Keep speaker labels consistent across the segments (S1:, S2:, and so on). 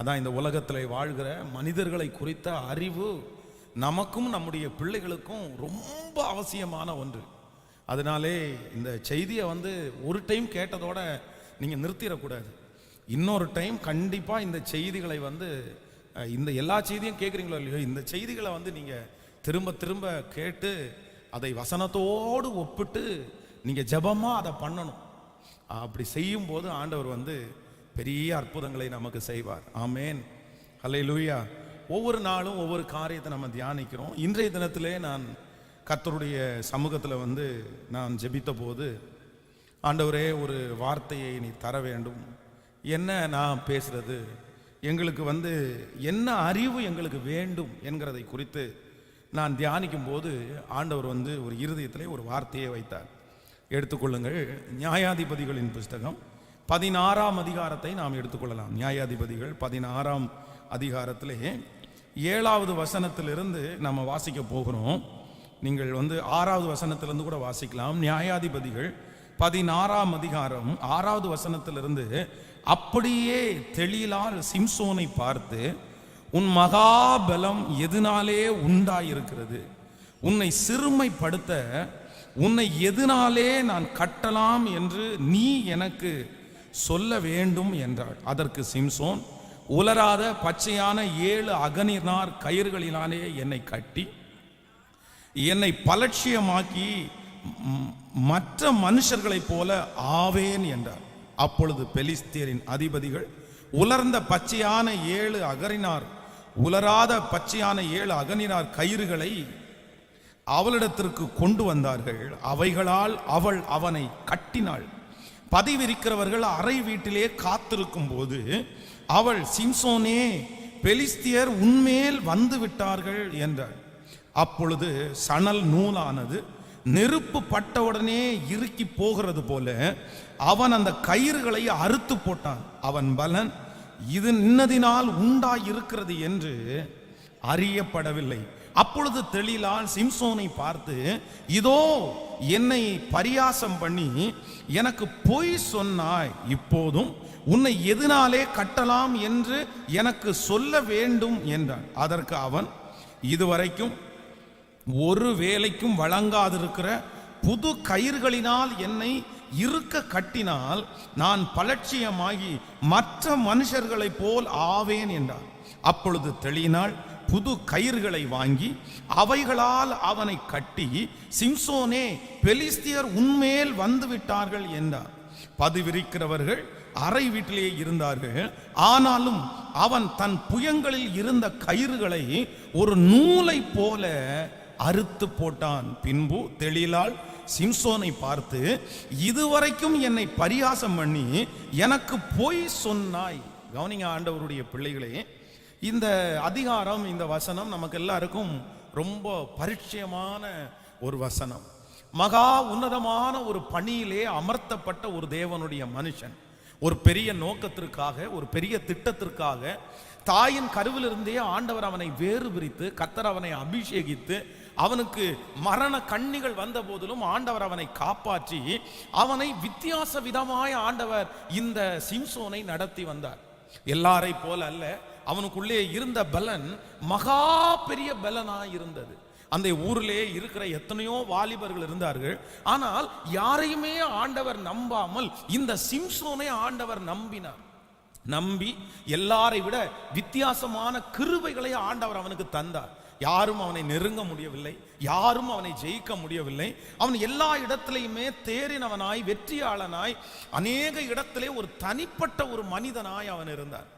S1: அதான் இந்த உலகத்தில் வாழ்கிற மனிதர்களை குறித்த அறிவு நமக்கும் நம்முடைய பிள்ளைகளுக்கும் ரொம்ப அவசியமான ஒன்று. அதனாலே இந்த செய்தியை வந்து ஒரு டைம் கேட்டதோட நீங்கள் நிறுத்திடக்கூடாது. இன்னொரு டைம் கண்டிப்பாக இந்த செய்திகளை வந்து இந்த எல்லா செய்தியும் கேட்குறீங்களோ இல்லையோ இந்த செய்திகளை வந்து நீங்கள் திரும்ப திரும்ப கேட்டு அதை வசனத்தோடு ஒப்பிட்டு நீங்கள் ஜெபமாக அதை பண்ணணும். அப்படி செய்யும்போது ஆண்டவர் வந்து பெரிய அற்புதங்களை நமக்கு செய்வார். ஆமேன். ஹலே லூயா ஒவ்வொரு நாளும் ஒவ்வொரு காரியத்தை நம்ம தியானிக்கிறோம். இன்றைய தினத்திலே நான் கர்த்தருடைய சமூகத்தில் வந்து நான் ஜெபித்த போது ஆண்டவரே ஒரு வார்த்தையை நீ தர வேண்டும். என்ன நான் பேசுறது? எங்களுக்கு வந்து என்ன அறிவு எங்களுக்கு வேண்டும் என்கிறதை குறித்து நான் தியானிக்கும் போது ஆண்டவர் வந்து ஒரு இருதயத்திலே ஒரு வார்த்தையை வைத்தார். எடுத்துக்கொள்ளுங்கள். நியாயாதிபதிகளின் புஸ்தகம் பதினாறாம் அதிகாரத்தை நாம் எடுத்துக்கொள்ளலாம். நியாயாதிபதிகள் பதினாறாம் அதிகாரத்திலே ஏழாவது வசனத்திலிருந்து நம்ம வாசிக்க போகிறோம். நீங்கள் வந்து ஆறாவது வசனத்திலிருந்து கூட வாசிக்கலாம். நியாயாதிபதிகள் பதினாறாம் அதிகாரம் ஆறாவது வசனத்திலிருந்து அப்படியே தெளிலால் சிம்சோனை பார்த்து உன் மகாபலம் எதனாலே உண்டாயிருக்கிறது. உன்னை சிறுமைப்படுத்த உன்னை எதனாலே நான் கட்டலாம் என்று நீ எனக்கு சொல்ல வேண்டும் என்றாள். அதற்கு சிம்சோன் உலராத பச்சையான ஏழு அகனினார் கயிறுகளினாலே என்னை கட்டி என்னை பலட்சியமாக்கி மற்ற மனுஷர்களைப் போல ஆவேன் என்றார். அப்பொழுது பெலிஸ்தியரின் அதிபதிகள் உலர்ந்த பச்சையான ஏழு அகரினார் உலராத பச்சையான ஏழு அகனினார் கயிறுகளை அவளிடத்திற்கு கொண்டு வந்தார்கள். அவைகளால் அவள் அவனை கட்டினாள். பதிவிருக்கிறவர்கள் அறை வீட்டிலே காத்திருக்கும் போது அவள் சிம்சோனே பெலிஸ்தியர் உன்மேல் வந்து விட்டார்கள் என்றாள். அப்பொழுது சணல் நூலானது நெருப்பு பட்டவுடனே இறுக்கி போகிறது போல அவன் அந்த கயிறுகளை அறுத்து போட்டான். அவன் பலன் இது இன்னதினால் உண்டாயிருக்கிறது என்று அறியப்படவில்லை. அப்பொழுது தெளிலால் சிம்சோனை பார்த்து இதோ என்னை பரியாசம் பண்ணி எனக்கு பொய் சொன்னாய். இப்போதும் உன்னை எதனாலே கட்டலாம் என்று எனக்கு சொல்ல வேண்டும் என்றான். அதற்கு அவன் இதுவரைக்கும் ஒரு வேலைக்கும் வழங்காதிருக்கிற புது கயிறுகளினால் என்னை இருக்க கட்டினால் நான் பலட்சியமாகி மற்ற மனுஷர்களைப் போல் ஆவேன் என்றார் அப்பொழுது தெளியினாள் புது கயிறுகளை வாங்கி அவைகளால் அவனை கட்டி சிம்சோனே பெலிஸ்தியர் உன்மேல் வந்து விட்டார்கள் என்றார். பதிவிரிக்கிறவர்கள் அறை வீட்டிலேயே இருந்தார்கள். ஆனாலும் அவன் தன் புயங்களில் இருந்த கயிறுகளை ஒரு நூலை போல அறுத்து போட்டான். பின்பு தெளிலால் சிம்சோனை பார்த்து இதுவரைக்கும் என்னை பரியாசம் பண்ணி எனக்கு போய் சொன்னாய். கவனிங்க ஆண்டவருடைய பிள்ளைகளே இந்த அதிகாரம் இந்த வசனம் நமக்கு எல்லாருக்கும் ரொம்ப பரிச்சயமான ஒரு வசனம். மகா உன்னதமான ஒரு பணியிலே அமர்த்தப்பட்ட ஒரு தேவனுடைய மனுஷன். ஒரு பெரிய நோக்கத்திற்காக ஒரு பெரிய திட்டத்திற்காக தாயின் கருவிலிருந்தே ஆண்டவர் அவனை வேறு பிரித்து கத்தர் அவனை அபிஷேகித்து அவனுக்கு மரண கண்ணிகள் வந்த போதிலும் ஆண்டவர் அவனை காப்பாற்றி அவனை வித்தியாச விதமாய் ஆண்டவர் இந்த சிம்சோனை நடத்தி வந்தார். எல்லாரை போல அல்ல அவனுக்குள்ளே இருந்த பலன் மகா பெரிய பலனாய் இருந்தது. அந்த ஊரிலே இருக்கிற எத்தனையோ வாலிபர்கள் இருந்தார்கள். ஆனால் யாரையுமே ஆண்டவர் நம்பாமல் இந்த சிம்சோனை ஆண்டவர் நம்பினார். நம்பி எல்லாரை விட வித்தியாசமான கிருபைகளை ஆண்டவர் அவனுக்கு தந்தார். யாரும் அவனை நெருங்க முடியவில்லை. யாரும் அவனை ஜெயிக்க முடியவில்லை. அவன் எல்லா இடத்திலையுமே தேறினவனாய் வெற்றியாளனாய் அநேக இடத்திலே ஒரு தனிப்பட்ட ஒரு மனிதனாய் அவன் இருந்தார்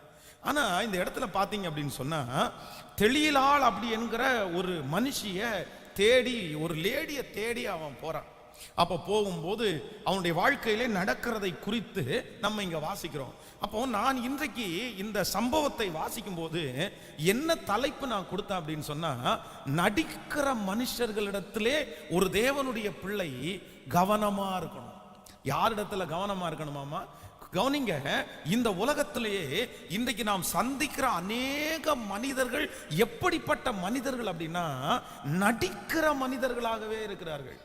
S1: ஆனால் இந்த இடத்துல பார்த்தீங்க அப்படின்னு சொன்னால் தெளியலால் அப்படி என்கிற ஒரு மனுஷிய தேடி ஒரு லேடியை தேடி அவன் போகிறான் அப்போ போகும்போது அவனுடைய வாழ்க்கையிலே நடக்கிறதை குறித்து நம்ம இங்கே வாசிக்கிறோம். அப்போ நான் இன்றைக்கு இந்த சம்பவத்தை வாசிக்கும் போது என்ன தலைப்பு நான் கொடுத்தேன் அப்படின்னு சொன்னால் நடிக்கிற மனுஷர்களிடத்திலே ஒரு தேவனுடைய பிள்ளை கவனமா இருக்கணும். யாரிடத்துல கவனமா இருக்கணுமாமா கவனிங்க இந்த உலகத்திலேயே இன்றைக்கு நாம் சந்திக்கிற அநேக மனிதர்கள் எப்படிப்பட்ட மனிதர்கள் அப்படின்னா நடிக்கிற மனிதர்களாகவே இருக்கிறார்கள்.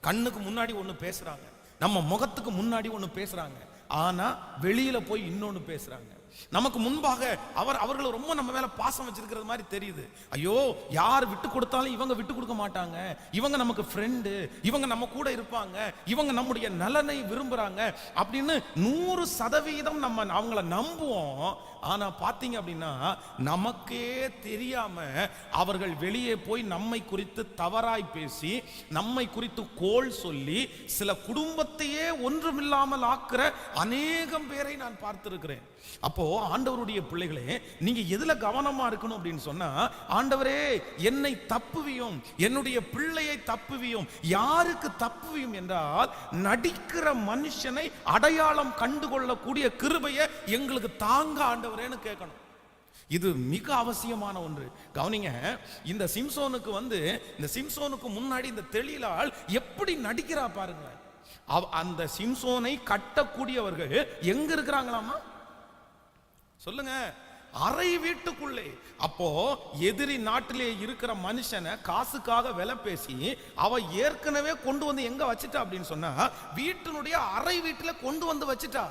S1: கண்ணுக்கு முன்னாடி ஒன்று பேசுறாங்க நம்ம முகத்துக்கு முன்னாடி ஒன்று பேசுறாங்க ஆனா வெளியில போய் இன்னொன்று பேசுறாங்க. நமக்கு முன்பாக அவர் அவர்கள் ரொம்ப நம்ம மேல பாசம் வச்சிருக்கிறது மாதிரி தெரியுது. ஐயோ யார் விட்டு கொடுத்தாலும் இவங்க விட்டு கொடுக்க மாட்டாங்க. இவங்க நமக்கு ஃப்ரெண்டு இவங்க நம்ம கூட இருப்பாங்க. இவங்க நம்முடைய நலனை விரும்புறாங்க அப்படின்னு நூறு சதவீதம் நம்ம அவங்கள நம்புவோம். ஆனா பாத்தீங்க அப்படின்னா நமக்கே தெரியாம அவர்கள் வெளியே போய் நம்மை குறித்து தவறாய் பேசி நம்மை குறித்து கோள் சொல்லி சில குடும்பத்தையே ஒன்றுமில்லாமல் ஆக்குற அநேகம் பேரை நான் பார்த்திருக்கிறேன். அப்போ ஆண்டவருடைய பிள்ளைகளே நீங்க எதுல கவனமா இருக்கணும் அப்படின்னு சொன்னா ஆண்டவரே என்னை தப்புவியும் என்னுடைய பிள்ளையை தப்புவியும் யாருக்கு தப்புவியும் என்றால் நடிக்கிற மனுஷனை அடையாளம் கண்டுகொள்ளக்கூடிய கிருபையை எங்களுக்கு தாங்க ஆண்டவரேன்னு கேட்கணும். இது மிக அவசியமான ஒன்று. கவனிங்க இந்த சிம்சோனுக்கு வந்து இந்த சிம்சோனுக்கு முன்னாடி இந்த தெளிலால் எப்படி நடிக்கிறா பாருங்க அந்த சிம்சோனை கட்டக்கூடியவர்கள் எங்க இருக்கிறாங்களாமா சொல்லுங்க. அறை வீட்டுக்குள்ளே. அப்போ எதிரி நாட்டிலே இருக்கிற மனுஷனை காசுக்காக விலை பேசி அவ ஏற்கனவே கொண்டு வந்து எங்க வச்சிட்டா அப்படின்னு சொன்னா வீட்டினுடைய அறை வீட்டுல கொண்டு வந்து வச்சிட்டா.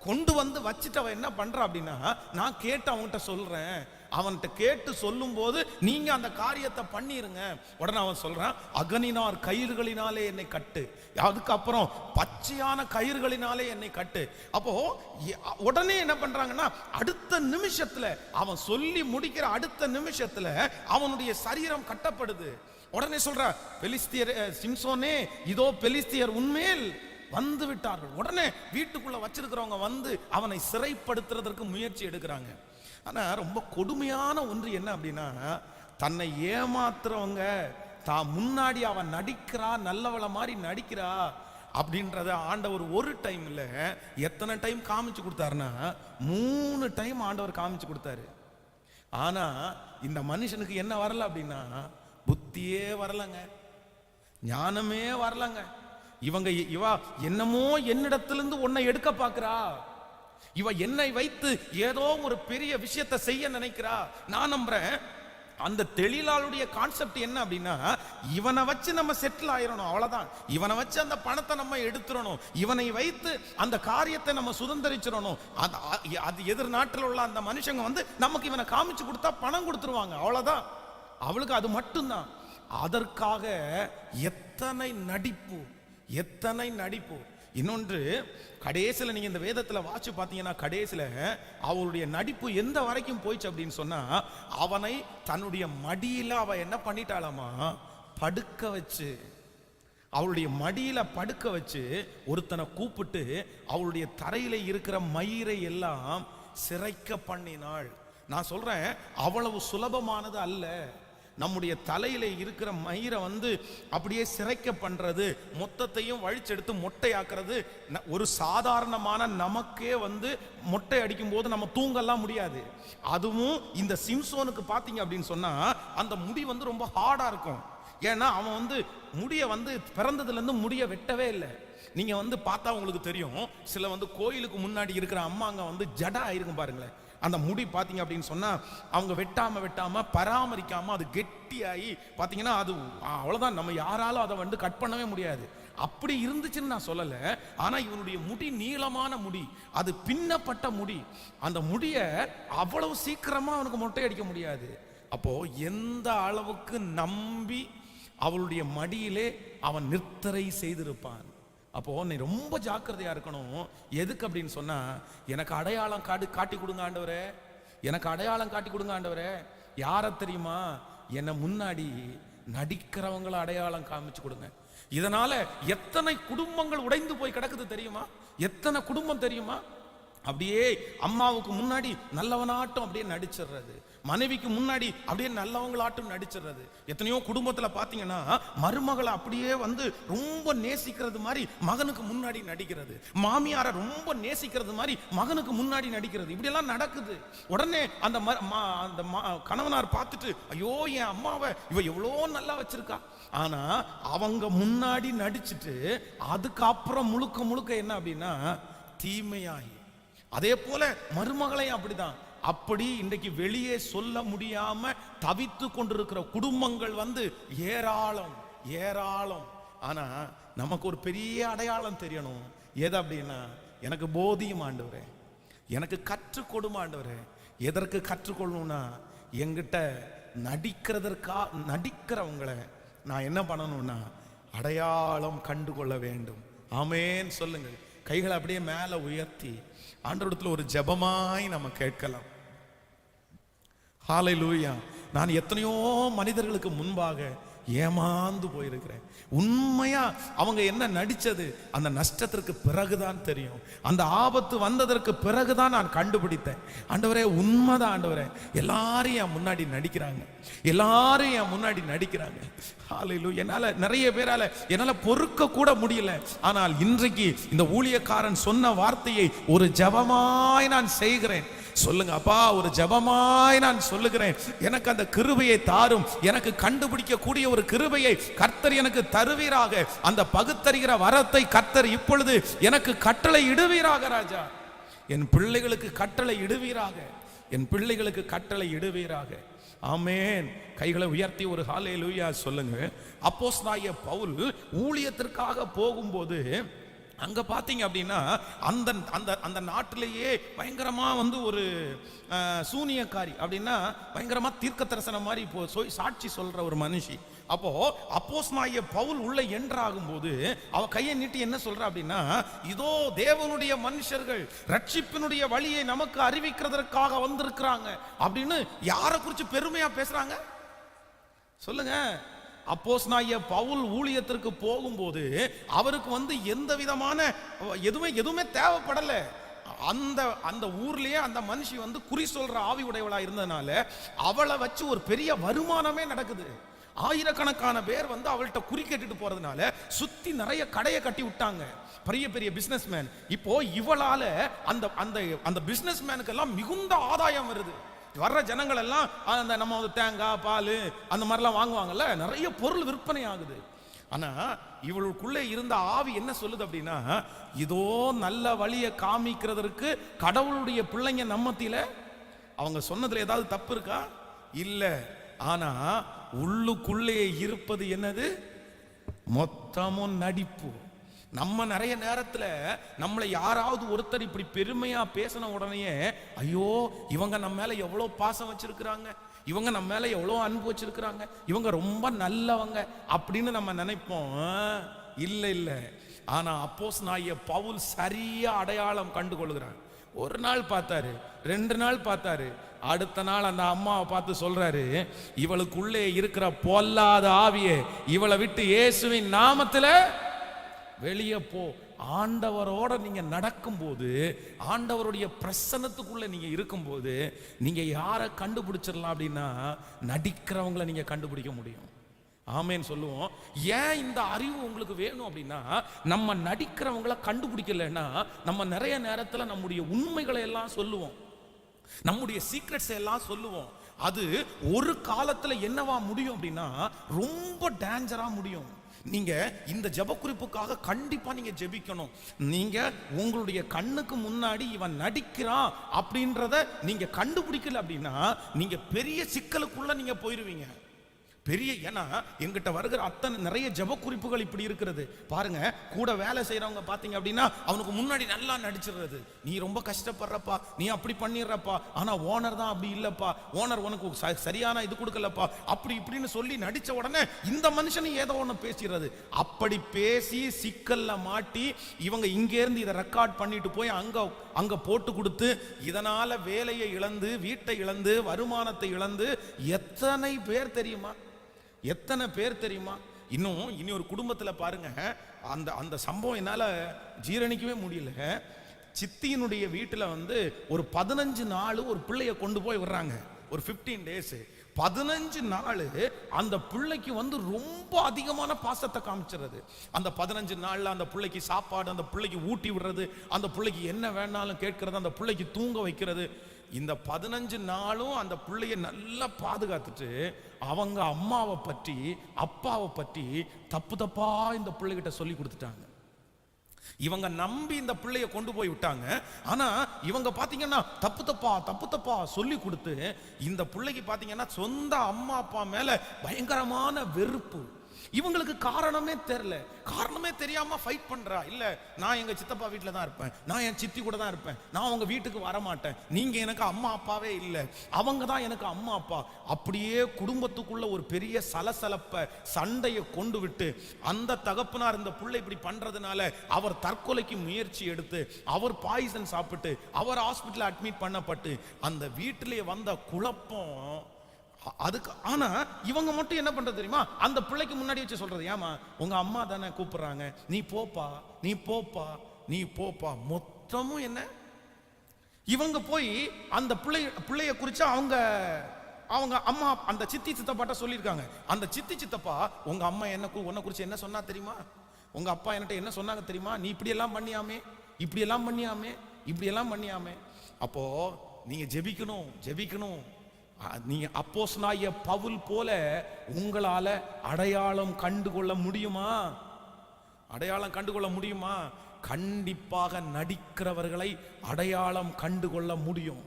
S1: கொண்டு வந்து வச்சுட்டு அவன் என்ன பண்றா அப்படின்னா நான் கேட்டு அவன்கிட்ட சொல்றேன். அவன்கிட்ட கேட்டு சொல்லும்போது நீங்க அந்த காரியத்தை பண்ணிருங்க. உடனே அவன் சொல்றான் அகனினார் கயிறுகளினாலே என்னை கட்டு. அதுக்கப்புறம் பச்சையான கயிறுகளினாலே என்னை கட்டு. அப்போ உடனே என்ன பண்றாங்கன்னா அடுத்த நிமிஷத்துல அவன் சொல்லி முடிக்கிற அடுத்த நிமிஷத்துல அவனுடைய சரீரம் கட்டப்படுது. உடனே சொல்ற பெலிஸ்தியர் சிம்சோனே இதோ பெலிஸ்தியர் உண்மையில் வந்து விட்டார்கள். உடனே வீட்டுக்குள்ள வச்சிருக்கிறவங்க வந்து அவனை சிறைப்படுத்துறதற்கு முயற்சி எடுக்கிறாங்க. ஆனா ரொம்ப கொடுமையான ஒன்று என்ன அப்படின்னா தன்னை ஏமாத்துறவங்க தான் முன்னாடி அவன் நடிக்கிறா நல்லவள மாதிரி நடிக்கிறா அப்படின்றத ஆண்டவர் ஒரு டைம் எத்தனை டைம் காமிச்சு கொடுத்தாருன்னா மூணு டைம் ஆண்டவர் காமிச்சு கொடுத்தாரு. ஆனா இந்த மனுஷனுக்கு என்ன வரல அப்படின்னா புத்தியே வரலங்க. ஞானமே வரலங்க. இவங்க இவா என்னமோ என்னிடத்திலிருந்து உன்னை எடுக்க பார்க்கிறா. இவ என்னை வைத்து ஏதோ ஒரு பெரிய விஷயத்தை செய்ய நினைக்கிறா. நான் நம்புறேன் அந்த தெளிலாளுடைய கான்செப்ட் என்ன அப்படின்னா இவனை வச்சு நம்ம செட்டில் ஆயிரணும் அவ்வளவுதான். இவனை வச்சு அந்த பணத்தை நம்ம எடுத்துடணும் இவனை வைத்து அந்த காரியத்தை நம்ம சுதந்திரிச்சிடணும். அது அது எதிர் நாட்டில் உள்ள அந்த மனுஷங்க வந்து நமக்கு இவனை காமிச்சு கொடுத்தா பணம் கொடுத்துருவாங்க அவ்வளவுதான். அவளுக்கு அது மட்டும்தான். அதற்காக எத்தனை நடிப்பு எத்தனை நடிப்பு? இன்னொன்று கடைசியில் நீங்கள் இந்த வேதத்தில் வாட்சி பார்த்தீங்கன்னா கடைசியில் அவளுடைய நடிப்பு எந்த வரைக்கும் போயிடுச்சு அப்படின்னு சொன்னால் அவனை தன்னுடைய மடியில் அவ என்ன பண்ணிட்டாளாமா? படுக்க வச்சு. அவளுடைய மடியில் படுக்க வச்சு ஒருத்தனை கூப்பிட்டு அவளுடைய தரையில் இருக்கிற மயிரை எல்லாம் சிறைக்க பண்ணினாள். நான் சொல்கிறேன் அவ்வளவு சுலபமானது அல்ல. நம்முடைய தலையில் இருக்கிற மயிரை வந்து அப்படியே சிறைக்க பண்ணுறது மொத்தத்தையும் வழிச்செடுத்து மொட்டையாக்குறது ஒரு சாதாரணமான நமக்கே வந்து மொட்டை அடிக்கும் போது நம்ம தூங்கலாம் முடியாது. அதுவும் இந்த சிம்சோனுக்கு பார்த்தீங்க அப்படின்னு சொன்னால் அந்த முடி வந்து ரொம்ப ஹார்டாக இருக்கும். ஏன்னா அவன் வந்து முடியை வந்து பிறந்ததுலேருந்து முடியை வெட்டவே இல்லை. நீங்கள் வந்து பார்த்தா உங்களுக்கு தெரியும் சில வந்து கோயிலுக்கு முன்னாடி இருக்கிற அம்மாங்க வந்து ஜடா ஆயிருக்கும் பாருங்களேன். அந்த முடி பார்த்தீங்க அப்படின்னு சொன்னால் அவங்க வெட்டாமல் வெட்டாமல் பராமரிக்காமல் அது கெட்டியாகி பார்த்தீங்கன்னா அது அவ்வளோதான் நம்ம யாராலும் அதை வந்து கட் பண்ணவே முடியாது. அப்படி இருந்துச்சுன்னு நான் சொல்லலை. ஆனால் இவனுடைய முடி நீளமான முடி அது பின்னப்பட்ட முடி அந்த முடியை அவ்வளவு சீக்கிரமாக அவனுக்கு மொட்டை அடிக்க முடியாது. அப்போது எந்த அளவுக்கு நம்பி அவளுடைய மடியிலே அவன் நிர்த்தரை செய்திருப்பான்? அப்போ நீ ரொம்ப ஜாக்கிரதையா இருக்கணும். எதுக்கு அப்படின்னு சொன்னா எனக்கு அடையாளம் காட்டு காட்டி கொடுங்க ஆண்டவரே. எனக்கு அடையாளம் காட்டி கொடுங்க ஆண்டவரே. யாரை தெரியுமா? என்னை முன்னாடி நடிக்கிறவங்கள அடையாளம் காமிச்சு கொடுங்க. இதனால எத்தனை குடும்பங்கள் உடைந்து போய் கிடக்குது தெரியுமா? எத்தனை குடும்பம் தெரியுமா? அப்படியே அம்மாவுக்கு முன்னாடி நல்லவனாட்டம் அப்படியே நடிச்சிடுறது. மனைவிக்கு முன்னாடி அப்படியே நல்லவங்களாட்டும் நடிச்சிடுறது. எத்தனையோ குடும்பத்தில் பார்த்தீங்கன்னா மருமகளை அப்படியே வந்து ரொம்ப நேசிக்கிறது மாதிரி மகனுக்கு முன்னாடி நடிக்கிறது. மாமியாரை ரொம்ப நேசிக்கிறது மாதிரி மகனுக்கு முன்னாடி நடிக்கிறது. இப்படியெல்லாம் நடக்குது. உடனே அந்த ம- மா- அந்த மா- கணவனார் பார்த்துட்டு ஐயோ என் அம்மாவை இவ எவ்வளோ நல்லா வச்சிருக்கா. ஆனா அவங்க முன்னாடி நடிச்சுட்டு அதுக்கப்புறம் முழுக்க முழுக்க என்ன அப்படின்னா தீமையாகி. அதே போல மருமகளையும் அப்படிதான். அப்படி இன்றைக்கு வெளியே சொல்ல முடியாம தவித்து கொண்டிருக்கிற குடும்பங்கள் வந்து ஏராளம் ஏராளம். ஆனா நமக்கு ஒரு பெரிய அடையாளம் தெரியணும். எது அப்படின்னா எனக்கு போதியும் ஆண்டவரே. எனக்கு கற்றுக் கொடுமா ஆண்டவரே. எதற்கு கற்றுக்கொள்ளணும்னா எங்கிட்ட நடிக்கிறதற்கா நடிக்கிறவங்களை நான் என்ன பண்ணணும்னா அடையாளம் கண்டுகொள்ள வேண்டும். ஆமேன்னு சொல்லுங்கள். கைகளை அப்படியே மேலே உயர்த்தி ஆண்டவரத்தில் ஒரு ஜெபமாய் நம்ம கேட்கலாம். ஹalleluya. நான் எத்தனையோ மனிதர்களுக்கு முன்பாக ஏமாந்து போயிருக்கிறேன். உண்மையா அவங்க என்ன நடிச்சது? அந்த நஷ்டத்திற்கு பிறகுதான் தெரியும். அந்த ஆபத்து வந்ததற்கு பிறகுதான் நான் கண்டுபிடித்தேன். ஆண்டவரே உண்மைதான் ஆண்டவரே. எல்லாரும் என் முன்னாடி நடிக்கிறாங்க. எல்லாரும் என் முன்னாடி நடிக்கிறாங்க. ஹalleluya. என்னால நிறைய பேரால என்னால பொறுக்க கூட முடியல. ஆனால் இன்றைக்கு இந்த ஊழியக்காரன் சொன்ன வார்த்தையை ஒரு ஜெபமாய் நான் செய்கிறேன். சொல்லுங்க அப்பா ஒரு ஜபமாய் நான் சொல்லுகிறேன். எனக்கு அந்த கிருபையை தாரும். எனக்கு கண்டுபிடிக்க கூடிய ஒரு கிருபையை கர்த்தர் எனக்கு தருவீராக. அந்த பகுத்தறிகிற வரத்தை கர்த்தர் இப்பொழுது எனக்கு கட்டளை இடுவீராக ராஜா. என் பிள்ளைகளுக்கு கட்டளை இடுவீராக. என் பிள்ளைகளுக்கு கட்டளை இடுவீராக. ஆமேன். கைகளை உயர்த்தி ஒரு ஹாலே லூயா சொல்லுங்க. அப்போஸ் பவுல் ஊழியத்திற்காக போகும்போது அங்க பாத்தீங்க அப்படின்னா அந்த அந்த அந்த நாட்டிலேயே பயங்கரமா வந்து ஒரு சூனியக்காரி அப்படின்னா பயங்கரமா தீர்க்க தரிசனம் மாதிரி இப்போ சொல் சாட்சி சொல்ற ஒரு மனுஷி. அப்போ அப்போஸ் பவுல் உள்ள என்றாகும் போது அவ கையை நீட்டி என்ன சொல்ற அப்படின்னா இதோ தேவனுடைய மனுஷர்கள் ரட்சிப்பினுடைய வழியை நமக்கு அறிவிக்கிறதற்காக வந்திருக்கிறாங்க அப்படின்னு யாரை குறித்து பெருமையா பேசுறாங்க? சொல்லுங்க. அப்போஸ் பவுல் ஊழியத்திற்கு போகும்போது அவருக்கு வந்து எந்த விதமான எதுவுமே எதுவுமே தேவைப்படலை. அந்த அந்த ஊர்லயே அந்த மனுஷி வந்து குறி சொல்ற ஆவி உடையவளா இருந்ததுனால அவளை வச்சு ஒரு பெரிய வருமானமே நடக்குது. ஆயிரக்கணக்கான பேர் வந்து அவள்கிட்ட குறி கேட்டுட்டு போறதுனால சுத்தி நிறைய கடையை கட்டி விட்டாங்க. பெரிய பெரிய பிஸ்னஸ்மேன் இப்போ இவளால அந்த அந்த அந்த பிஸ்னஸ்மேனுக்கெல்லாம் மிகுந்த ஆதாயம் வருது. வர்ற ஜனங்கள் எல்லாம் அந்த நம்ம வந்து தேங்காய் பால் அந்த மாதிரிலாம் வாங்குவாங்கல்ல நிறைய பொருள் விற்பனை ஆகுது. ஆனா இவளுக்குள்ளே இருந்த ஆவி என்ன சொல்லுது அப்படின்னா இதோ நல்ல வழியை காமிக்கிறதற்கு கடவுளுடைய பிள்ளைங்க நம்மத்தில அவங்க சொன்னதுல ஏதாவது தப்பு இருக்கா? இல்லை. ஆனா உள்ளுக்குள்ளே இருப்பது என்னது? மொத்தமும் நடிப்பு. நம்ம நிறைய நேரத்தில் நம்மளை யாராவது ஒருத்தர் இப்படி பெருமையாக பேசின உடனே ஐயோ இவங்க நம்ம மேலே எவ்வளோ பாசம் வச்சிருக்கிறாங்க? இவங்க நம்ம மேலே எவ்வளோ அன்பு வச்சுருக்குறாங்க? இவங்க ரொம்ப நல்லவங்க அப்படின்னு நம்ம நினைப்போம். இல்லை இல்லை. ஆனா அப்போஸ் நாய பவுல் சரியா அடையாளம் கண்டு கொள்கிறான் ஒரு நாள் பார்த்தாரு ரெண்டு நாள் பார்த்தாரு. அடுத்த நாள் அந்த அம்மாவை பார்த்து சொல்றாரு இவளுக்குள்ளே இருக்கிற பொல்லாத ஆவியே இவளை விட்டு இயேசுவின் நாமத்தில் வெளியே போ. ஆண்டவரோட நீங்க நடக்கும்போது ஆண்டவருடைய பிரசனத்துக்குள்ள நீங்க இருக்கும்போது நீங்க யாரை கண்டுபிடிச்சிடலாம் அப்படின்னா நடிக்கிறவங்கள நீங்க கண்டுபிடிக்க முடியும். ஆமேன்னு சொல்லுவோம். ஏன் இந்த அறிவு உங்களுக்கு வேணும் அப்படின்னா நம்ம நடிக்கிறவங்கள கண்டுபிடிக்கலைன்னா நம்ம நிறைய நேரத்தில் நம்முடைய உண்மைகளை எல்லாம் சொல்லுவோம். நம்முடைய சீக்ரெட்ஸ் எல்லாம் சொல்லுவோம். அது ஒரு காலத்தில் என்னவா முடியும் அப்படின்னா ரொம்ப டேஞ்சரா முடியும். நீங்க இந்த ஜெப குறிப்புக்காக கண்டிப்பா நீங்க ஜெபிக்கணும். நீங்க உங்களுடைய கண்ணுக்கு முன்னாடி இவன் நடிக்கிறான் அப்படின்றத நீங்க கண்டுபிடிக்கல அப்படின்னா நீங்க பெரிய சிக்கலுக்குள்ள நீங்க போயிருவீங்க. பெரிய ஏன்னா எங்கிட்ட வருகிற அத்தனை நிறைய ஜப குறிப்புகள் இப்படி இருக்கிறது. பாருங்க கூட வேலை செய்யறவங்க பாத்தீங்க அப்படின்னா அவனுக்கு முன்னாடி நல்லா நடிச்சிடுறது. நீ ரொம்ப கஷ்டப்படுறப்பா நீ அப்படி பண்ணிடுறப்பா ஆனா ஓனர் தான் அப்படி இல்லப்பா ஓனர் உனக்கு ச- சரியான இது கொடுக்கலப்பா அப்படி இப்படின்னு சொல்லி நடிச்ச உடனே இந்த மனுஷனும் ஏதோ ஒன்று பேசிடுறது. அப்படி பேசி சிக்கல்ல மாட்டி இவங்க இங்கேருந்து இதை ரெக்கார்ட் பண்ணிட்டு போய் அங்க அங்க போட்டு கொடுத்து இதனால வேலையை இழந்து வீட்டை இழந்து வருமானத்தை இழந்து எத்தனை பேர் தெரியுமா? எத்தனை பேர் தெரியுமா? இன்னும் இனி ஒரு குடும்பத்தில் பாருங்க அந்த அந்த சம்பவம் என்னால் ஜீரணிக்கவே முடியல சித்தியினுடைய வீட்டில் வந்து ஒரு பதினஞ்சு நாள் ஒரு பிள்ளைய கொண்டு போய் விடுறாங்க. ஒரு 15 டேஸ் பதினஞ்சு நாள் அந்த பிள்ளைக்கு வந்து ரொம்ப அதிகமான பாசத்தை காமிச்சிடுறது. அந்த பதினஞ்சு நாளில் அந்த பிள்ளைக்கு சாப்பாடு அந்த பிள்ளைக்கு ஊட்டி விடுறது அந்த பிள்ளைக்கு என்ன வேணாலும் கேட்கறது அந்த பிள்ளைக்கு தூங்க வைக்கிறது. இந்த பதினஞ்சு நாளும் அந்த பிள்ளைய நல்லா பாதுகாத்துட்டு அவங்க அம்மாவை பற்றி அப்பாவை பற்றி தப்பு தப்பா இந்த பிள்ளைகிட்ட சொல்லி கொடுத்துட்டாங்க. இவங்க நம்பி இந்த பிள்ளைய கொண்டு போய் விட்டாங்க. ஆனா இவங்க பாத்தீங்கன்னா தப்பு தப்பா தப்பு தப்பா சொல்லி கொடுத்து இந்த பிள்ளைக்கு பாத்தீங்கன்னா சொந்த அம்மா அப்பா மேல பயங்கரமான வெறுப்பு. இவங்களுக்கு காரணமே தெரில காரணமே தெரியாம ஃபைட் பண்றா. இல்ல நான் எங்க சித்தப்பா வீட்டில் தான் இருப்பேன். நான் என் சித்தி கூட தான் இருப்பேன். நான் உங்க வீட்டுக்கு வர மாட்டேன் நீங்க எனக்கு அம்மா அப்பாவே இல்லை. அவங்க தான் எனக்கு அம்மா அப்பா. அப்படியே குடும்பத்துக்குள்ள ஒரு பெரிய சலசலப்பை சண்டையை கொண்டு விட்டு அந்த தகப்பனார் இந்த புள்ளை இப்படி பண்றதுனால அவர் தற்கொலைக்கு முயற்சி எடுத்து அவர் பாய்சன் சாப்பிட்டு அவர் ஹாஸ்பிட்டல் அட்மிட் பண்ணப்பட்டு அந்த வீட்டிலே வந்த குழப்பம் அதுக்கு ஆனா இவங்க மட்டும் என்ன பண்றது தெரியுமா? அந்த பிள்ளைக்கு முன்னாடி வச்சு சொல்றது. ஏமா உங்க அம்மா தானே கூப்பிடுறாங்க. நீ போப்பா நீ போப்பா நீ போப்பா. மொத்தமும் என்ன? இவங்க போய் அந்த பிள்ளை பிள்ளைய குறிச்சு அவங்க அவங்க அம்மா அந்த சித்தி சித்தப்பாட்ட சொல்லியிருக்காங்க. அந்த சித்தி சித்தப்பா உங்க அம்மா என்ன உன்னை குறிச்சு என்ன சொன்னா தெரியுமா? உங்க அப்பா என்கிட்ட என்ன சொன்னாங்க தெரியுமா? நீ இப்படி எல்லாம் பண்ணியாமே இப்படி எல்லாம் பண்ணியாமே இப்படி எல்லாம் பண்ணியாமே. அப்போ நீங்க ஜெபிக்கணும் ஜெபிக்கணும். நீங்க அப்போஸ்னாய பவுல் போல உங்களால அடையாளம் கண்டுகொள்ள முடியுமா? அடையாளம் கண்டுகொள்ள முடியுமா? கண்டிப்பாக நடிக்கிறவர்களை அடையாளம் கண்டுகொள்ள முடியும்.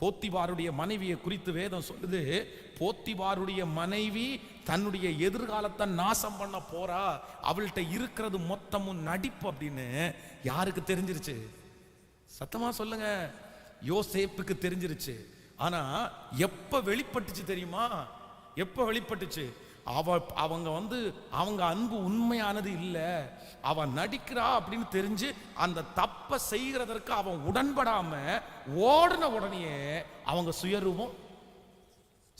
S1: போத்திவாருடைய மனைவியை குறித்து வேதம் சொல்லுது போத்திவாருடைய மனைவி தன்னுடைய எதிர்காலத்தை நாசம் பண்ண போறா அவள்கிட்ட இருக்கிறது மொத்தமும் நடிப்பு அப்படின்னு யாருக்கு தெரிஞ்சிருச்சு? சத்தமா சொல்லுங்க யோசேப்புக்கு தெரிஞ்சிருச்சு. ஆனால் எப்போ வெளிப்பட்டுச்சு தெரியுமா? எப்போ வெளிப்பட்டுச்சு? அவ அவங்க வந்து அவங்க அன்பு உண்மையானது இல்லை. அவன் நடிக்கிறா அப்படின்னு தெரிஞ்சு அந்த தப்பை செய்கிறதற்கு அவன் உடன்படாம ஓடின உடனே அவங்க சுயரூபம்.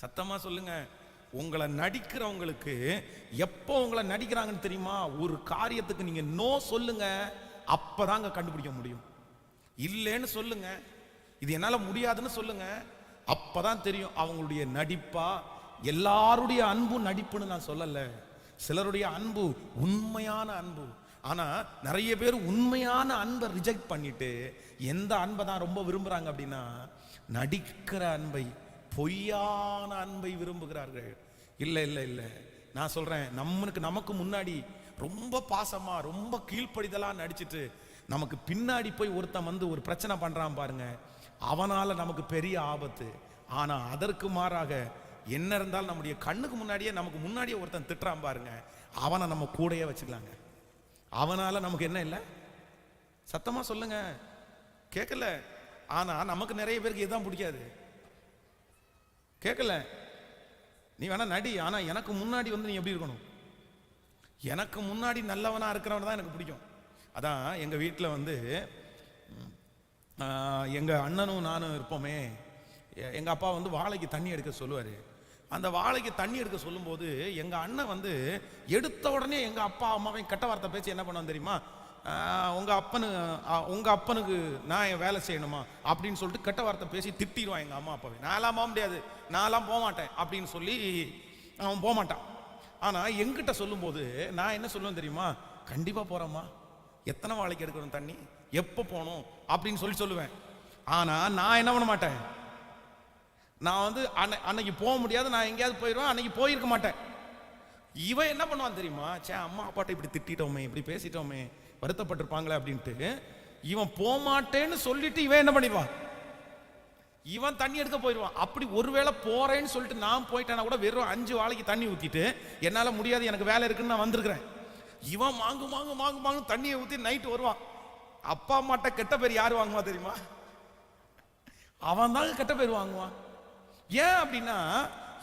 S1: சத்தமா சொல்லுங்க. உங்களை நடிக்கிறவங்களுக்கு எப்போ உங்களை நடிக்கிறாங்கன்னு தெரியுமா? ஒரு காரியத்துக்கு நீங்க நோ சொல்லுங்க அப்பதாங்க கண்டுபிடிக்க முடியும். இல்லைன்னு சொல்லுங்க. இது என்னால் முடியாதுன்னு சொல்லுங்கள் அப்பதான் தெரியும் அவங்களுடைய நடிப்பா. எல்லாருடைய அன்பு நடிப்புன்னு நான் சொல்லலை. சிலருடைய அன்பு உண்மையான அன்பு. ஆனா நிறைய பேர் உண்மையான அன்பை ரிஜெக்ட் பண்ணிட்டு எந்த அன்பை தான் ரொம்ப விரும்புறாங்க அப்படின்னா நடிக்கிற அன்பை பொய்யான அன்பை விரும்புகிறார்கள். இல்லை இல்லை இல்லை. நான் சொல்றேன் நம்மனுக்கு நமக்கு முன்னாடி ரொம்ப பாசமா ரொம்ப கீழ்ப்படிதலாக நடிச்சிட்டு நமக்கு பின்னாடி போய் ஒருத்தன் வந்து ஒரு பிரச்சனை பண்றான் பாருங்க. அவனால் நமக்கு பெரிய ஆபத்து. ஆனால் அதற்கு மாறாக என்ன இருந்தாலும் நம்முடைய கண்ணுக்கு முன்னாடியே நமக்கு முன்னாடியே ஒருத்தன் திட்டுறான் பாருங்க. அவனை நம்ம கூடயே வச்சுக்கலாங்க. அவனால் நமக்கு என்ன இல்லை? சத்தமாக சொல்லுங்க. கேட்கல ஆனால் நமக்கு நிறைய பேருக்கு இதுதான் பிடிக்காது. கேட்கல நீ வேணா நடி. ஆனால் எனக்கு முன்னாடி வந்து நீ எப்படி இருக்கணும்? எனக்கு முன்னாடி நல்லவனாக இருக்கிறவன் தான் எனக்கு பிடிக்கும். அதான் எங்கள் வீட்டில் வந்து எங்கள் அண்ணனும் நானும் இருப்போமே. எ- அப்பா வந்து வாழைக்கு தண்ணி எடுக்க சொல்லுவார். அந்த வாழைக்கு தண்ணி எடுக்க சொல்லும்போது எங்கள் அண்ணன் வந்து எடுத்த உடனே எங்கள் அப்பா அம்மாவையும் கெட்ட வார்த்தை பேசி என்ன பண்ணுவான் தெரியுமா? உங்கள் அப்பனு உங்கள் அப்பனுக்கு நான் என் வேலை செய்யணுமா? அப்படின்னு சொல்லிட்டு கெட்ட வார்த்தை பேசி திட்டிடுவான் எங்கள் அம்மா அப்பாவை. நான்லாம் போக முடியாது. நான்லாம் போக மாட்டேன். அப்படின்னு சொல்லி அவன் போக மாட்டான். ஆனால் எங்கிட்ட சொல்லும்போது நான் என்ன சொல்லுவேன் தெரியுமா? கண்டிப்பாக போகிறோம்மா எத்தனை வாழைக்கு எடுக்கணும் தண்ணி? எப்போ போகணும் அப்படின்னு சொல்லி சொல்லுவேன். ஆனால் நான் என்ன பண்ண மாட்டேன்? நான் வந்து அன்னை அன்னைக்கு போக முடியாது நான் எங்கேயாவது போயிடுவேன் அன்னைக்கு போயிருக்க மாட்டேன். இவன் என்ன பண்ணுவான் தெரியுமா? சே அம்மா அப்பாட்ட இப்படி திட்டிட்டோமே இப்படி பேசிட்டோமே வருத்தப்பட்டிருப்பாங்களே அப்படின்ட்டு இவன் போகமாட்டேன்னு சொல்லிட்டு இவன் என்ன பண்ணிடுவான்? இவன் தண்ணி எடுக்க போயிடுவான் அப்படி ஒருவேளை போறேன்னு சொல்லிட்டு நான் போயிட்டேன்னா கூட வெறும் அஞ்சு வாழைக்கு தண்ணி ஊற்றிட்டு என்னால் முடியாது எனக்கு வேலை இருக்குன்னு நான் வந்திருக்கிறேன். இவன் மாங்கு மாங்கு மாங்கு மாங்கு தண்ணியை ஊற்றி நைட்டு வருவான். அப்பா அம்மாட்ட கெட்ட பேர் யார் வாங்குவா தெரியுமா? அவன் தான் கெட்ட பேர் வாங்குவான் ஏன் அப்படின்னா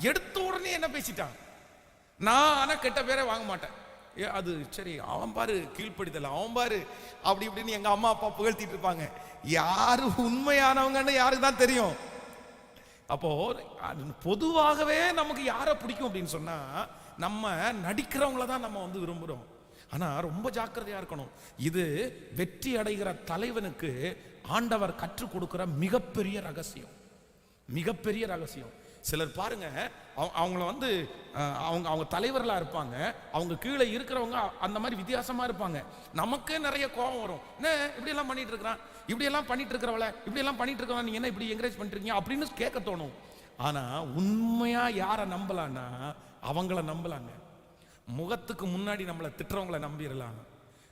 S1: எடுத்த உடனே என்ன பேசிட்டான்? நான் ஆனால் கெட்ட பேரே வாங்க மாட்டேன். ஏ அது சரி அவன் பாரு கீழ்ப்படிதல் அவன் பாரு அப்படி இப்படின்னு எங்கள் அம்மா அப்பா புகழ்த்திட்டு இருப்பாங்க. யாரு உண்மையானவங்கன்னு யாருக்கு தான் தெரியும். அப்போ அது பொதுவாகவே நமக்கு யாரை பிடிக்கும் அப்படின்னு சொன்னா நம்ம நடிக்கிறவங்கள தான் நம்ம வந்து விரும்புகிறோம் ஆனால் ரொம்ப ஜாக்கிரதையாக இருக்கணும். இது வெற்றி அடைகிற தலைவனுக்கு ஆண்டவர் கற்றுக் கொடுக்குற மிகப்பெரிய ரகசியம். மிகப்பெரிய ரகசியம். சிலர் பாருங்க அவங்கள வந்து அவங்க அவங்க தலைவர்களாக இருப்பாங்க. அவங்க கீழே இருக்கிறவங்க அந்த மாதிரி வித்தியாசமாக இருப்பாங்க. நமக்கே நிறைய கோபம் வரும். என்ன இப்படியெல்லாம் பண்ணிட்டு இருக்கிறான்? இப்படியெல்லாம் பண்ணிட்டு இருக்கிறவள? இப்படியெல்லாம் பண்ணிட்டு இருக்கிறவன்? நீங்க என்ன இப்படி என்கரேஜ் பண்ணிருக்கீங்க அப்படின்னு கேட்க தோணும். ஆனால் உண்மையாக யாரை நம்பலான்னா அவங்கள நம்பலாங்க. முகத்துக்கு முன்னாடி நம்மளை திட்டுறவங்கள நம்பிடலாம்.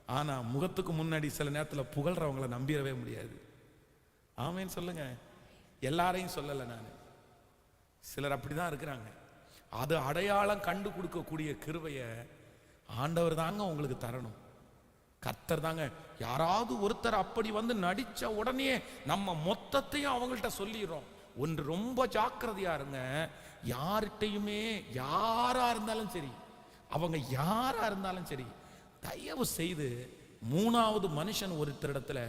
S1: ஆனால் முகத்துக்கு முன்னாடி சில நேரத்தில் புகழ்றவங்கள நம்பிடவே முடியாது. ஆமேன்னு சொல்லுங்க. எல்லாரையும் சொல்லலை நான். சிலர் அப்படிதான் இருக்கிறாங்க. அது அடையாளம் கண்டு கொடுக்கக்கூடிய கிருவையை ஆண்டவர் தாங்க உங்களுக்கு தரணும். கத்தர் தாங்க. யாராவது ஒருத்தர் அப்படி வந்து நடித்த உடனே நம்ம மொத்தத்தையும் அவங்கள்ட்ட சொல்லிடுறோம். ஒன்று ரொம்ப ஜாக்கிரதையா இருங்க. யார்கிட்டையுமே யாரா இருந்தாலும் சரி. அவங்க யாராக இருந்தாலும் சரி தயவு செய்து மூணாவது மனுஷன் ஒருத்தரிடத்துல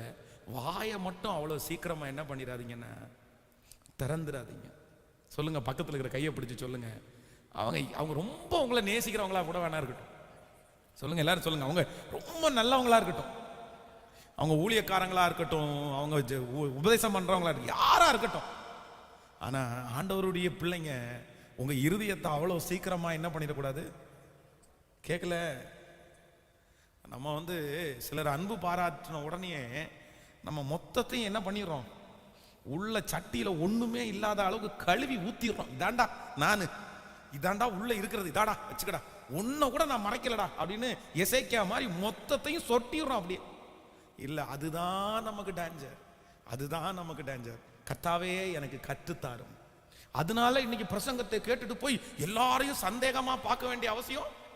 S1: வாயை மட்டும் அவ்வளோ சீக்கிரமாக என்ன பண்ணிடாதீங்கன்னா திறந்துடாதீங்க. சொல்லுங்கள் பக்கத்தில் இருக்கிற கையை பிடிச்சி சொல்லுங்கள் அவங்க அவங்க ரொம்ப உங்களை நேசிக்கிறவங்களா கூட வேணா இருக்கட்டும். சொல்லுங்கள் எல்லாரும் சொல்லுங்கள் அவங்க ரொம்ப நல்லவங்களா இருக்கட்டும். அவங்க ஊழியக்காரங்களாக இருக்கட்டும் அவங்க உபதேசம் பண்ணுறவங்களா இருக்கட்டும் இருக்கட்டும். ஆனால் ஆண்டவருடைய பிள்ளைங்க உங்கள் இருதயத்தை அவ்வளோ சீக்கிரமாக என்ன பண்ணிடக்கூடாது? கேட்கல நம்ம வந்து சிலர் அன்பு பாராட்டின உடனே நம்ம மொத்தத்தையும் என்ன பண்ணிடுறோம்? உள்ள சட்டியில ஒண்ணுமே இல்லாத அளவுக்கு கழுவி ஊற்றிடுறோம் இதாண்டா நானு. இதாண்டா உள்ள இருக்கிறது. இதாடா வச்சுக்கடா. ஒன்றை கூட நான் மறைக்கலடா அப்படின்னு இசைக்கா மாதிரி மொத்தத்தையும் சொட்டிடுறோம் அப்படியே. இல்லை அதுதான் நமக்கு டேஞ்சர் அதுதான் நமக்கு டேஞ்சர் கத்தாவே எனக்கு கற்றுத்தாரும். அதனால இன்னைக்கு பிரசங்கத்தை கேட்டுட்டு போய் எல்லாரையும் சந்தேகமாக பார்க்க வேண்டிய அவசியம்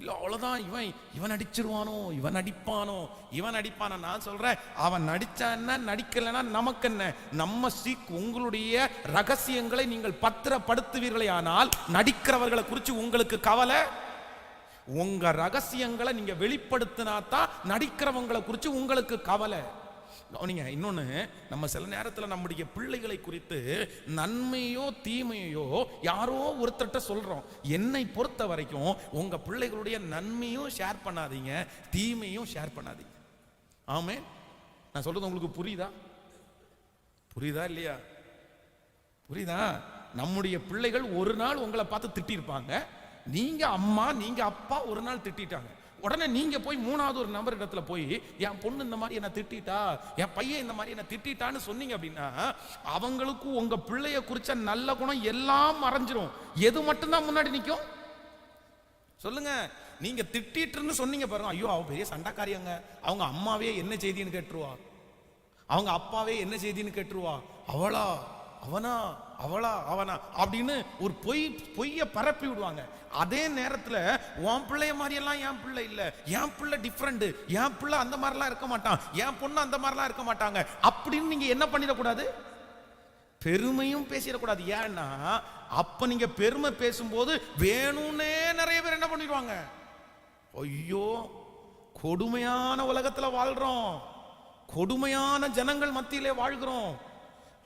S1: இல்லை அவ்வளோதான் இவன் இவன் அடிச்சிருவானோ இவன் அடிப்பானோ இவன் அடிப்பானோ நான் சொல்கிறேன் அவன் நடித்தான்னா என்ன நடிக்கலைன்னா நமக்கு என்ன? நம்ம சீக் உங்களுடைய ரகசியங்களை நீங்கள் பத்திரப்படுத்துவீர்களே ஆனால் நடிக்கிறவர்களை குறித்து உங்களுக்கு கவலை? உங்கள் ரகசியங்களை நீங்கள் வெளிப்படுத்தினா தான் நடிக்கிறவங்களை குறித்து உங்களுக்கு கவலை. கவனிங்க இன்னொன்று நம்ம சில நேரத்தில் நம்முடைய பிள்ளைகளை குறித்து நன்மையோ தீமையோ யாரோ ஒருத்தர்கிட்ட சொல்கிறோம் என்னை பொறுத்த வரைக்கும் உங்கள் பிள்ளைகளுடைய நன்மையும் ஷேர் பண்ணாதீங்க தீமையும் ஷேர் பண்ணாதீங்க. ஆமே நான் சொல்கிறது உங்களுக்கு புரியுதா? புரியுதா இல்லையா? புரியுதா? நம்முடைய பிள்ளைகள் ஒரு நாள் உங்களை பார்த்து திட்டிருப்பாங்க. நீங்க அம்மா நீங்க அப்பா ஒரு நாள் திட்டிட்டாங்க. உடனே நீங்க போய் மூணாவது ஒரு நபர் இடத்துல போய் என் பொண்ணு இந்த மாதிரி என்ன திட்டிட்டா? என் பையன் இந்த மாதிரி என்ன திட்டிட்டான்னு சொன்னீங்க அப்படின்னா அவங்களுக்கும் உங்க பிள்ளைய குறிச்ச நல்ல குணம் எல்லாம் மறைஞ்சிரும். எது மட்டும்தான் முன்னாடி நிற்கும் சொல்லுங்க. நீங்க திட்டிட்டுன்னு சொன்னீங்க பாருங்க. ஐயோ அவ பெரிய சண்டைக்காரியாங்க. அவங்க அம்மாவே என்ன செய்தின்னு கேட்டுருவா. அவங்க அப்பாவே என்ன செய்தின்னு கேட்டுருவா. அவளா? அவனா? அவளா அவனா? அப்படின்னு ஒரு பொய் பொய்ய பரப்பி விடுவாங்க. அதே நேரத்துல உன் பிள்ளைய மாதிரியெல்லாம் என் பிள்ளை இல்ல. என் பிள்ளை டிஃப்ரெண்ட் என் பிள்ளை அந்த மாதிரிலாம் இருக்க மாட்டான். என் பொண்ணு அந்த மாதிரிலாம் இருக்க மாட்டாங்க. அப்படின்னு நீங்க என்ன பண்ணிடக்கூடாது? பெருமையும் பேசிடக்கூடாது. ஏன்னா அப்ப நீங்க பெருமை பேசும்போது வேணும்னே நிறைய பேர் என்ன பண்ணிடுவாங்க? ஐயோ கொடுமையான உலகத்துல வாழ்றோம். கொடுமையான ஜனங்கள் மத்தியிலே வாழ்கிறோம்.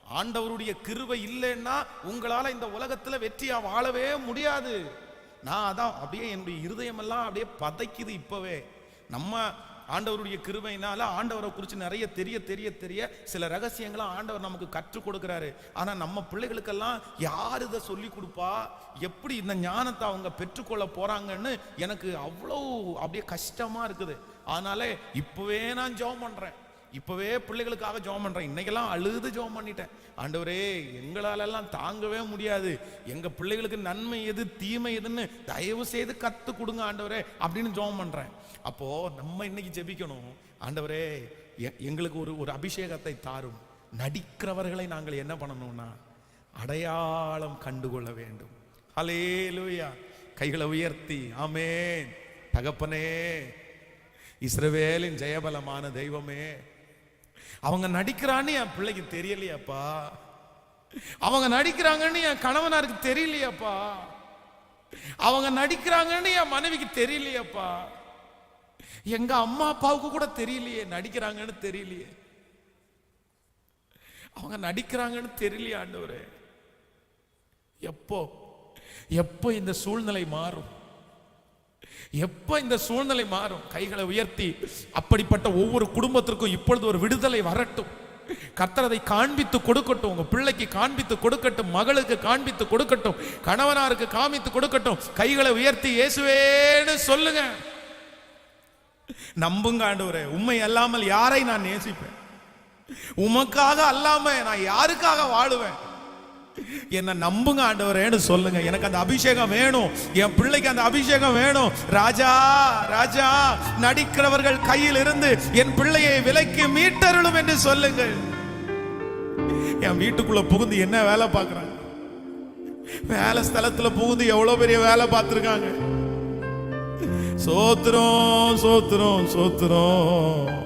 S1: ஆண்டவருடைய கிருவை இல்லைன்னா உங்களால இந்த உலகத்துல வெற்றியா வாழவே முடியாது. நான் அதான் அப்படியே என்னுடைய இருதயமெல்லாம் அப்படியே பதைக்குது இப்பவே. நம்ம ஆண்டவருடைய கிருபையினால ஆண்டவரை குறித்து நிறைய தெரிய தெரிய தெரிய சில ரகசியங்களை ஆண்டவர் நமக்கு கற்றுக் கொடுக்குறாரு. ஆனால் நம்ம பிள்ளைகளுக்கெல்லாம் யார் இதை சொல்லி கொடுப்பா? எப்படி இந்த ஞானத்தை அவங்க பெற்றுக்கொள்ள போகிறாங்கன்னு எனக்கு அவ்வளோ அப்படியே கஷ்டமாக இருக்குது. அதனால இப்போவே நான் ஜெபம் பண்ணுறேன் இப்பவே பிள்ளைகளுக்காக ஜோம் பண்றேன். இன்னைக்கெல்லாம் அழுது ஜோம் பண்ணிட்டேன். ஆண்டவரே எங்களாலெல்லாம் தாங்கவே முடியாது. எங்க பிள்ளைகளுக்கு நன்மை எது தீமை எதுன்னு தயவு செய்து கற்றுக் கொடுங்க ஆண்டவரே அப்படின்னு ஜோம் பண்றேன். அப்போ நம்ம இன்னைக்கு ஜெபிக்கணும். ஆண்டவரே எ- எங்களுக்கு ஒரு ஒரு அபிஷேகத்தை தாரும். நடிக்கிறவர்களை நாங்கள் என்ன பண்ணணும்னா அடையாளம் கண்டுகொள்ள வேண்டும். ஹalleluya. கைகளை உயர்த்தி ஆமேன். தகப்பனே இஸ்ரவேலின் ஜெயபலமான தெய்வமே அவங்க நடிக்கிறான்னு என் பிள்ளைக்கு தெரியலையாப்பா. அவங்க நடிக்கிறாங்கன்னு என் கணவனாருக்கு தெரியலையாப்பா. அவங்க நடிக்கிறாங்கன்னு என் மனைவிக்கு தெரியலையாப்பா. எங்க அம்மா அப்பாவுக்கு கூட தெரியலையே நடிக்கிறாங்கன்னு தெரியலையே. அவங்க நடிக்கிறாங்கன்னு தெரியலையே ஆண்டவரே. எப்போ எப்போ இந்த சூழ்நிலை மாறும்? எப்போ இந்த சூழ்நிலை மாறும்? கைகளை உயர்த்தி அப்படிப்பட்ட ஒவ்வொரு குடும்பத்திற்கும் இப்பொழுது ஒரு விடுதலை வரட்டும். கர்த்தர் காண்பித்து கொடுக்கட்டும். உங்க பிள்ளைக்கு காண்பித்து கொடுக்கட்டும். மகளுக்கு காண்பித்து கொடுக்கட்டும். கணவனாருக்கு காமித்து கொடுக்கட்டும். கைகளை உயர்த்தி இயேசுவேன்னு சொல்லுங்க. நம்புங்க ஆண்டவரே உண்மை அல்லாமல் யாரை நான் நேசிப்பேன்? உமக்காக அல்லாம நான் யாருக்காக வாழுவேன்? என்ன நம்புங்க ஆண்டவரேன்னு சொல்லுங்க. எனக்கு அந்த அபிஷேகம் வேணும். என் பிள்ளைக்கு அந்த அபிஷேகம் வேணும். ராஜா ராஜா நடிக்கிறவர்கள் கையில் இருந்து என் பிள்ளையை விலைக்கு மீட்டருளும் என்று சொல்லுங்கள். என் வீட்டுக்குள்ள புகுந்து என்ன வேலை பார்க்கறாங்க? வேலை ஸ்தலத்துல புகுந்து எவ்வளவு பெரிய வேலை பார்த்துருக்காங்க? சோத்திரம் சோத்திரம் சோத்திரம்.